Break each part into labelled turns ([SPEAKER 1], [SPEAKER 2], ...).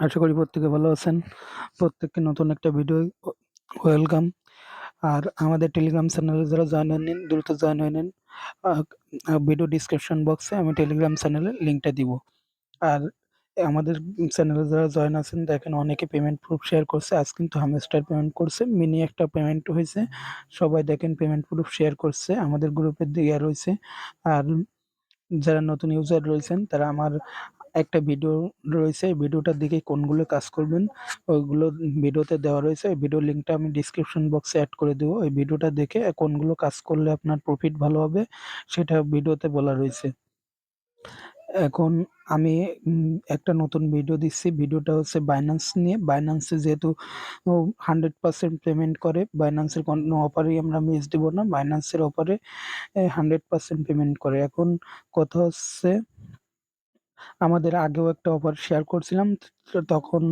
[SPEAKER 1] আশা করি প্রত্যেকে ভালো আছেন। প্রত্যেককে নতুন একটা ভিডিও ওয়েলকাম আর আমাদের টেলিগ্রাম চ্যানেলে যারা জয়েন হয়ে নিন দ্রুত জয়েন হয়ে নিন। ভিডিও ডিসক্রিপশন বক্সে আমি টেলিগ্রাম চ্যানেলের লিঙ্কটা দিব। আর আমাদের চ্যানেলে যারা জয়েন আছেন, দেখেন অনেকে পেমেন্ট প্রুফ শেয়ার করছে। আজ কিন্তু হামেস্টার পেমেন্ট করছে মিনি একটা পেমেন্ট হয়েছে। সবাই দেখেন পেমেন্ট প্রুফ শেয়ার করছে, আমাদের গ্রুপের দিকে রয়েছে। আর যারা নতুন ইউজার রয়েছেন, তারা আমার একটা ভিডিও রয়েছে ভিডিওটার দিকে কোনগুলো কাজ করবেন, ওইগুলো ভিডিওতে দেওয়া রয়েছে, এই ভিডিও লিঙ্কটা আমি ডিসক্রিপশন বক্সে অ্যাড করে দেবো। ওই ভিডিওটা দেখে কোনগুলো কাজ করলে আপনার প্রফিট ভালো হবে, সেটা ভিডিওতে বলা রয়েছে। এখন আমি একটা নতুন ভিডিও দিচ্ছি ভিডিওটা হচ্ছে বাইন্যান্স নিয়ে। বাইন্যান্সে যেহেতু হান্ড্রেড পার্সেন্ট পেমেন্ট করে বাইন্যান্সের কোনো অফারই আমরা মিস দেবো না। বাইন্যান্সের অফারে হান্ড্রেড পার্সেন্ট পেমেন্ট করে। এখন কথা হচ্ছে আমাদের আগেও একটা অফার শেয়ার করছিলাম তখন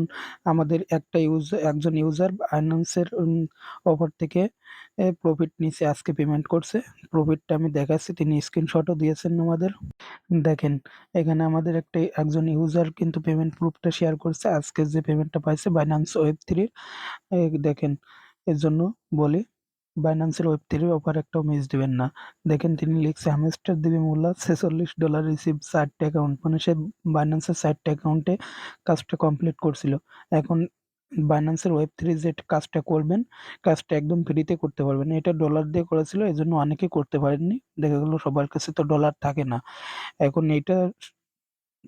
[SPEAKER 1] আমাদের একটা ইউজ একজন ইউজার বাইন্যান্সের অফার থেকে প্রফিট নিচে আজকে পেমেন্ট করছে। প্রফিটটা আমি দেখাচ্ছি, তিনি স্ক্রিনশটও দিয়েছেন আমাদের। দেখেন, এখানে আমাদের একটা, একজন ইউজার কিন্তু পেমেন্ট প্রুফটা শেয়ার করছে, আজকে যে পেমেন্টটা পাইছে বাইন্যান্স ওয়েব থ্রির দেখেন, এর জন্য বলি বাইন্যান্সের ওয়েব থ্রির অফার একটাও মিস দিবেন না। দেখেন তিনি লিখছে, হামেস্টার দিবে মূল্য ছেচল্লিশ ডলার রিসিভ চারটে অ্যাকাউন্ট মানে সে বাইন্যান্সের চারটে অ্যাকাউন্টে কাজটা কমপ্লিট করছিল। এখন বাইন্যান্সের ওয়েব থ্রি যে কাজটা করবেন, কাজটা একদম ফ্রিতে করতে পারবেন। এটা ডলার দিয়ে করেছিল এই জন্য অনেকে করতে পারেননি। দেখা গেলো সবার কাছে তো ডলার থাকে না। এখন এইটা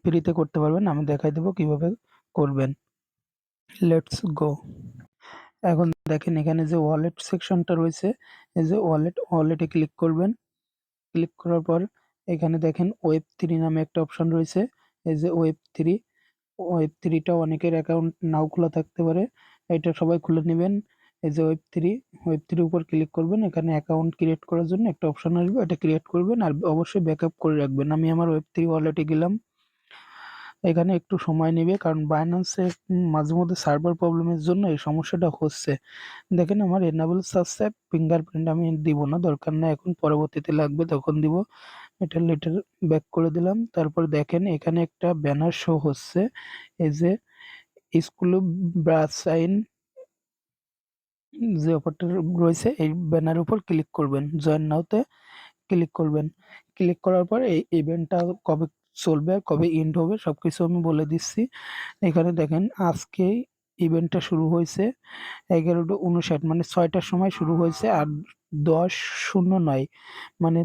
[SPEAKER 1] ফ্রিতে করতে পারবেন, আমি দেখাই দেবো কীভাবে করবেন। লেটস গো এখন দেখেন এখানে যে ওয়ালেট সেকশনটা রয়েছে, এই যে ওয়ালেট ওয়ালেটে ক্লিক করবেন। ক্লিক করার পর এখানে দেখেন ওয়েব থ্রি নামে একটা অপশন রয়েছে, এই যে ওয়েব থ্রি ওয়েব থ্রিটা অনেকের অ্যাকাউন্ট নাও খোলা থাকতে পারে, এটা সবাই খুলে নেবেন। এই যে ওয়েব থ্রি ওয়েব থ্রির উপর ক্লিক করবেন, এখানে অ্যাকাউন্ট ক্রিয়েট করার জন্য একটা অপশন আসবে, এটা ক্রিয়েট করবেন আর অবশ্যই ব্যাকআপ করে রাখবেন। আমি আমার ওয়েব থ্রি ওয়ালেটে গেলাম। এখানে একটু সময় নেবে কারণ বাইন্যান্সে মাঝে মধ্যে সার্ভার প্রবলেমের জন্য এই সমস্যাটা হচ্ছে। দেখেন আমার এনাবেল সাবস্ক্রাইব ফিঙ্গারপ্রিন্ট আমি দিব না, দরকার না এখন পরবর্তীতে লাগবে তখন দিব। এটা লেটার ব্যাক করে দিলাম, তারপর দেখেন এখানে একটা ব্যানার শো হচ্ছে, এই যে স্কুল ব্রাস সাইন যে অফারটা রয়েছে, এই ব্যানার উপর ক্লিক করবেন জয়েন নাওতে ক্লিক করবেন। ক্লিক করার পর এই ইভেন্টটা কবে চলবে কবে এন্ড হবে সব কিছু আমি বলে দিচ্ছি। এখানে দেখেন আজকে ইভেন্টটা শুরু হয়েছে এগারোটা উনষাট মানে ছয়টার সময় শুরু হয়েছে আর দশ শূন্য নয় মানে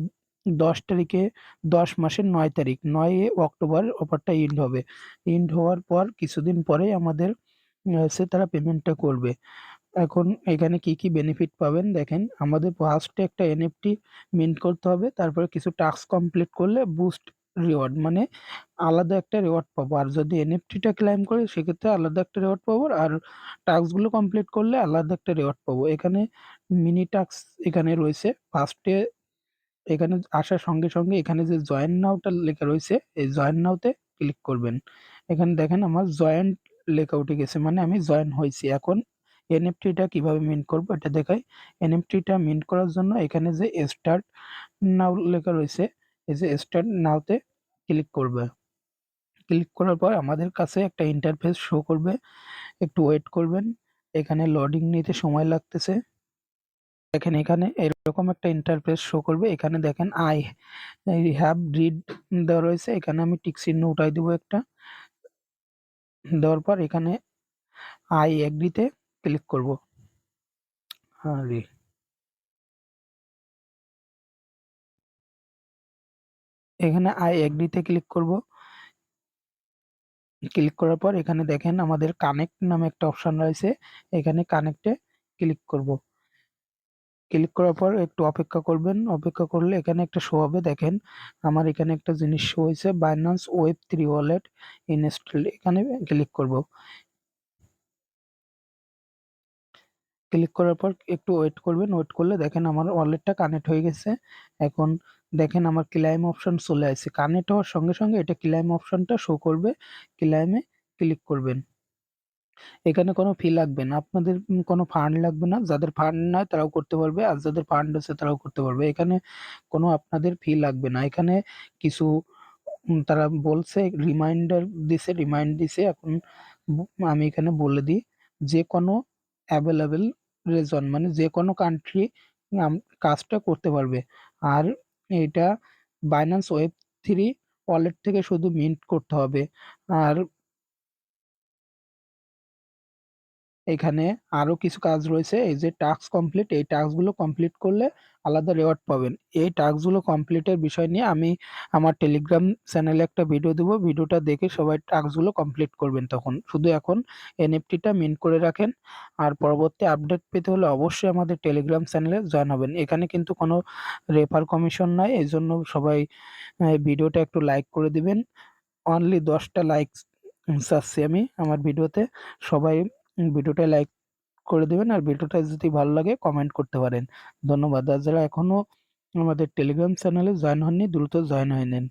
[SPEAKER 1] দশ তারিখে দশ মাসের নয় তারিখ নয় অক্টোবর অফারটা এন্ড হবে। এন্ড হওয়ার পর কিছুদিন পরে আমাদের হচ্ছে তারা পেমেন্টটা করবে। এখন এখানে কি কি বেনিফিট পাবেন দেখেন আমাদের ফার্স্টে একটা এনএফটি মিন্ট করতে হবে তারপরে কিছু টাস্ক কমপ্লিট করলে বুস্ট রিওয়ার্ড মানে আলাদা একটা রিওয়ার্ড পাবো। আর যদি এনএফটিটা ক্লাইম করি, সেক্ষেত্রে আলাদা একটা রিওয়ার্ড পাবো। আর টাস্কগুলো কমপ্লিট করলে আলাদা একটা রিওয়ার্ড পাবো। এখানে মিনি টাস্ক এখানে রয়েছে। ফার্স্টে এখানে আসার সঙ্গে সঙ্গে এখানে যে জয়েন নাওটা লেখা রয়েছে, এই জয়েন নাওতে ক্লিক করবেন। এখানে দেখেন আমার জয়েন্ট লেখা উঠে গেছে মানে আমি জয়েন হয়েছি। এখন এনএফটিটা কীভাবে মিন্ট করব এটা দেখাই। এনএফটিটা মিন্ট করার জন্য এখানে যে স্টার্ট নাও লেখা রয়েছে এই যে স্টার্ট নাওতে ক্লিক করবে। ক্লিক করার পর আমাদের কাছে একটা ইন্টারফেস শো করবে। একটু ওয়েট করবেন। এখানে লোডিং নিতে সময় লাগতেছে। দেখেন এখানে এরকম একটা ইন্টারফেস শো করবে। এখানে দেখেন আই হ্যাভ রিড দেওয়া রয়েছে। এখানে আমি টিক চিহ্ন উঠাই দেবো একটা। দেওয়ার পর এখানে আই এগ্রিতে ক্লিক করব। হ্যাঁ এখানে আই এগ্রিতে ক্লিক করব। ক্লিক করার পর এখানে দেখেন আমাদের কানেক্ট নামে একটা অপশন রয়েছে। এখানে কানেক্টে ক্লিক করব। ক্লিক করার পর একটু অপেক্ষা করবেন। অপেক্ষা করলে এখানে একটা শো হবে। দেখেন আমার এখানে একটা জিনিস শো হয়েছে। Binance web three wallet install এখানে ক্লিক করব। ক্লিক করার পর একটু ওয়েট করবেন। ওয়েট করলে দেখেন আমার ওয়ালেটটা কানেক্ট হয়ে গেছে। এখন দেখেন আমার ক্লাইম অপশন চলে আসছে। কানেক্ট হওয়ার সঙ্গে সঙ্গে এটা ক্লাইম অপশনটা শো করবে। ক্লাইমে ক্লিক করবেন। এখানে কোনো ফি লাগবে না। আপনাদের কোনো ফান্ড লাগবে না। যাদের ফান্ড নয় তারাও করতে পারবে আর যাদের ফান্ড আছে তারাও করতে পারবে। এখানে কোনো আপনাদের ফি লাগবে না। এখানে কিছু তারা বলছে রিমাইন্ডার দিছে রিমাইন্ড দিছে। এখন আমি এখানে বলে দিই, যে কোনো অ্যাভেলেবেল রেজন মানে যে কোনো কান্ট্রি কাজটা করতে পারবে। আর এটা বাইন্যান্স ওয়েব থ্রি ওয়ালেট থেকে শুধু মিন্ট করতে হবে। আর এখানে আরও কিছু কাজ রয়েছে, এই যে টাস্ক কমপ্লিট এই টাস্কগুলো কমপ্লিট করলে আলাদা রেওয়ার্ড পাবেন। এই টাস্কগুলো কমপ্লিটের বিষয় নিয়ে আমি আমার টেলিগ্রাম চ্যানেলে একটা ভিডিও দেবো। ভিডিওটা দেখে সবাই টাস্কগুলো কমপ্লিট করবেন তখন। শুধু এখন এনএফটিটা মিন্ট করে রাখেন। আর পরবর্তী আপডেট পেতে হলে অবশ্যই আমাদের টেলিগ্রাম চ্যানেলে জয়েন হবেন। এখানে কিন্তু কোনো রেফার কমিশন নাই। এই জন্য সবাই ভিডিওটা একটু লাইক করে দিবেন। অনলি দশটা লাইক চাচ্ছি আমি আমার ভিডিওতে সবাই ভিডিওটা লাইক করে দেবেন। আর ভিডিওটা যদি ভালো লাগে কমেন্ট করতে পারেন। ধন্যবাদ। আর যারা এখনও আমাদের টেলিগ্রাম চ্যানেলে জয়েন হননি, দ্রুত জয়েন হয়ে নিন।